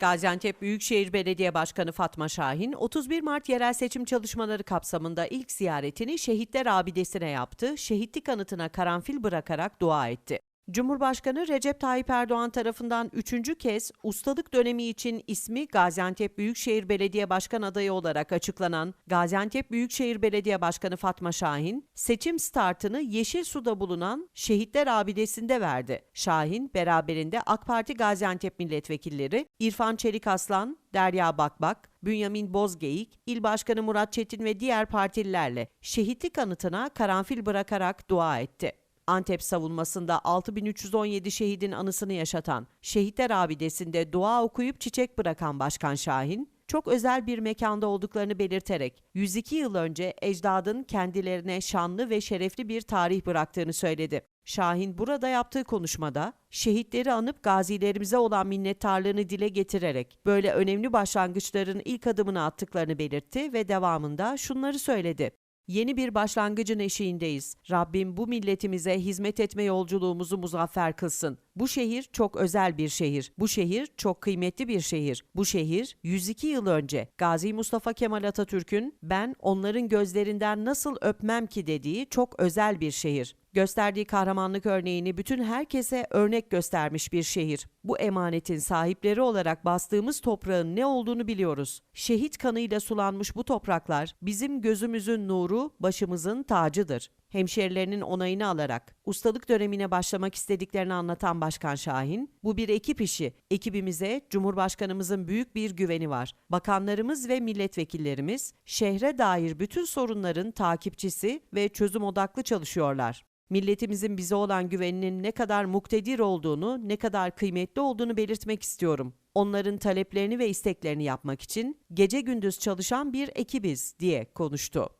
Gaziantep Büyükşehir Belediye Başkanı Fatma Şahin, 31 Mart yerel seçim çalışmaları kapsamında ilk ziyaretini Şehitler Abidesi'ne yaptı, şehitlik anıtına karanfil bırakarak dua etti. Cumhurbaşkanı Recep Tayyip Erdoğan tarafından üçüncü kez ustalık dönemi için ismi Gaziantep Büyükşehir Belediye Başkan adayı olarak açıklanan Gaziantep Büyükşehir Belediye Başkanı Fatma Şahin, seçim startını Yeşilsu'da bulunan Şehitler Abidesi'nde verdi. Şahin, beraberinde AK Parti Gaziantep milletvekilleri İrfan Çelik Aslan, Derya Bakbak, Bünyamin Bozgeyik, İl Başkanı Murat Çetin ve diğer partililerle şehitlik anıtına karanfil bırakarak dua etti. Antep savunmasında 6317 şehidin anısını yaşatan Şehitler Abidesi'nde dua okuyup çiçek bırakan Başkan Şahin, çok özel bir mekanda olduklarını belirterek 102 yıl önce ecdadın kendilerine şanlı ve şerefli bir tarih bıraktığını söyledi. Şahin burada yaptığı konuşmada şehitleri anıp gazilerimize olan minnettarlığını dile getirerek böyle önemli başlangıçların ilk adımını attıklarını belirtti ve devamında şunları söyledi. Yeni bir başlangıcın eşiğindeyiz. Rabbim bu milletimize hizmet etme yolculuğumuzu muzaffer kılsın. Bu şehir çok özel bir şehir. Bu şehir çok kıymetli bir şehir. Bu şehir 102 yıl önce Gazi Mustafa Kemal Atatürk'ün ben onların gözlerinden nasıl öpmem ki dediği çok özel bir şehir. Gösterdiği kahramanlık örneğini bütün herkese örnek göstermiş bir şehir. Bu emanetin sahipleri olarak bastığımız toprağın ne olduğunu biliyoruz. Şehit kanıyla sulanmış bu topraklar bizim gözümüzün nuru, başımızın tacıdır. Hemşerilerinin onayını alarak ustalık dönemine başlamak istediklerini anlatan Başkan Şahin, bu bir ekip işi. Ekibimize Cumhurbaşkanımızın büyük bir güveni var. Bakanlarımız ve milletvekillerimiz şehre dair bütün sorunların takipçisi ve çözüm odaklı çalışıyorlar. Milletimizin bize olan güveninin ne kadar muktedir olduğunu, ne kadar kıymetli olduğunu belirtmek istiyorum. Onların taleplerini ve isteklerini yapmak için gece gündüz çalışan bir ekibiz diye konuştu.